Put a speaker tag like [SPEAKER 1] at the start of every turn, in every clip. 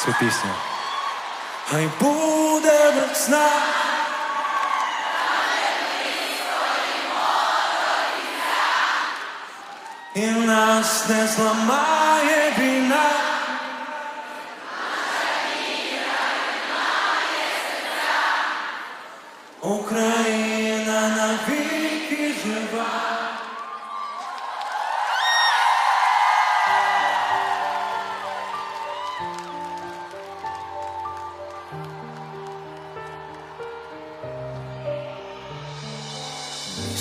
[SPEAKER 1] цю пісню.
[SPEAKER 2] Хай буде весна. І нас не зламає війна. Україна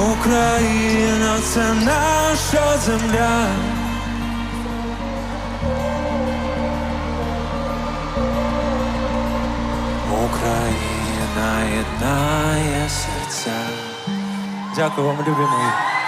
[SPEAKER 2] Україна це наша земля. Україна єднає серця. Дякую вам, любі.